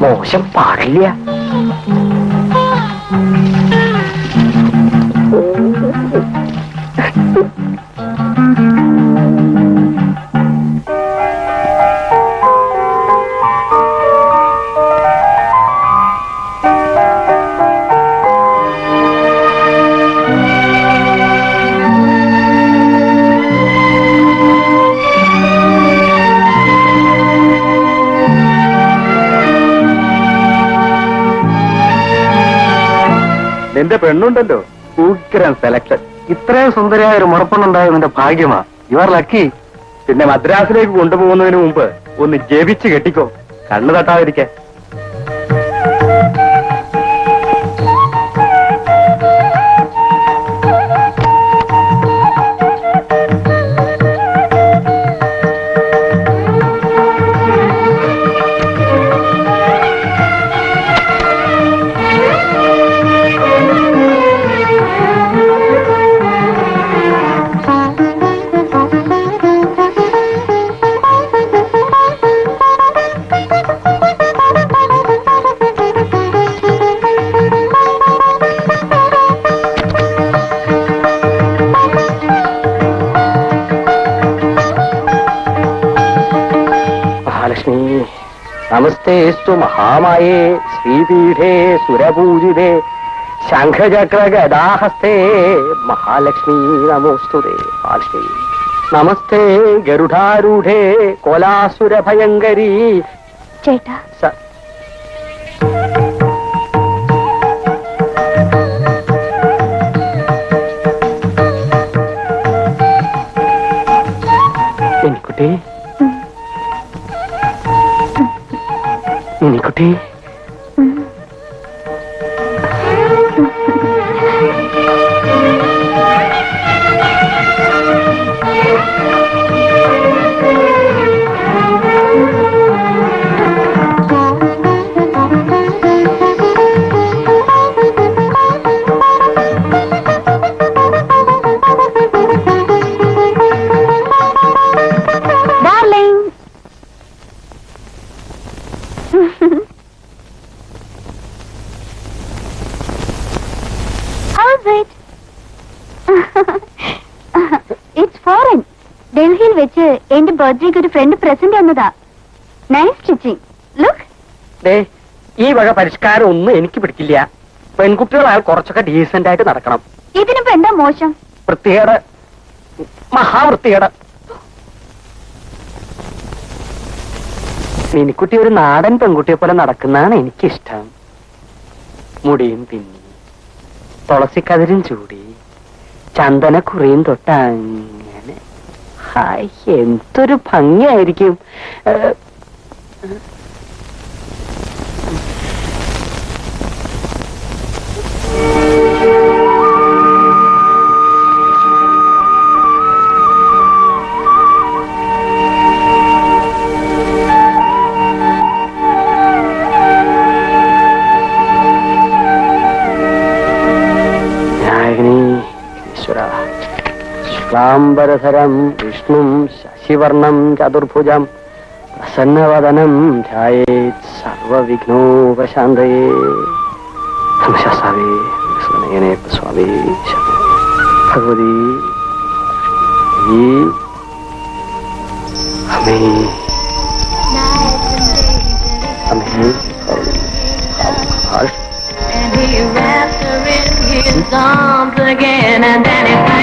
മോശം പാടില്ല. നിന്റെ പെണ്ണുണ്ടല്ലോ. ഉഗ്രം സെലക്ഷൻ ഇത്രയും സുന്ദരിയായ ഒരു മുറപ്പെണ്ണുണ്ടായത് നിന്റെ ഭാഗ്യമാ. യു ആർ ലക്കി പിന്നെ മദ്രാസിലേക്ക് കൊണ്ടുപോകുന്നതിന് മുമ്പ് ഒന്ന് ജപിച്ച് കെട്ടിക്കോ. കണ്ണു തട്ടാതിരിക്കാൻ. മഹാലക്ഷ്മി നമസ്തേസ്തു മഹാമായേ ശ്രീപീഠേ സുരപൂജിതേ ശംഖചക്ര ഗദാഹസ്തേ മഹാലക്ഷ്മി നമോസ്തുതേ മഹാലക്ഷ്മി നമസ്തേ ഗരുഡാരൂഢേ കോലാസുര ഭയങ്കരി ചേട്ടാ कुटी How's it? It's foreign. ഡൽഹിയിൽ വെച്ച് എന്റെ ബർത്ത്ഡേക്ക് ഒരു ഫ്രണ്ട് പ്രസന്റ് തന്നതാ നൈസ് സ്റ്റിച്ചിങ് ലുക്ക് ഈ വക പരിഷ്കാരം ഒന്നും എനിക്ക് പിടിക്കില്ല. പെൺകുട്ടികളായ കുറച്ചൊക്കെ ഡീസന്റ് ആയിട്ട് നടക്കണം. ഇതിനിപ്പോ എന്താ മോശം? വൃത്തികേട്. മഹാവൃത്തികേട്. മിനിക്കുട്ടി ഒരു നാടൻ പെൺകുട്ടിയെ പോലെ നടക്കുന്നതാണ് എനിക്കിഷ്ടം. മുടിയും പിന്നി തുളസിക്കതിരും ചൂടി ചന്ദനക്കുറിയും തൊട്ട് അങ്ങനെ എന്തൊരു ഭംഗിയായിരിക്കും. ശുക്ലാംബരധരം വിഷ്ണും ശശിവർണം ചതുർഭുജം പ്രസന്നവദനം ധ്യായേത് സർവവിഘ്നോപശാന്തയേ ശാസ്താവേ സ്വാമി. ഭഗവതി ഈ his arms again, and then he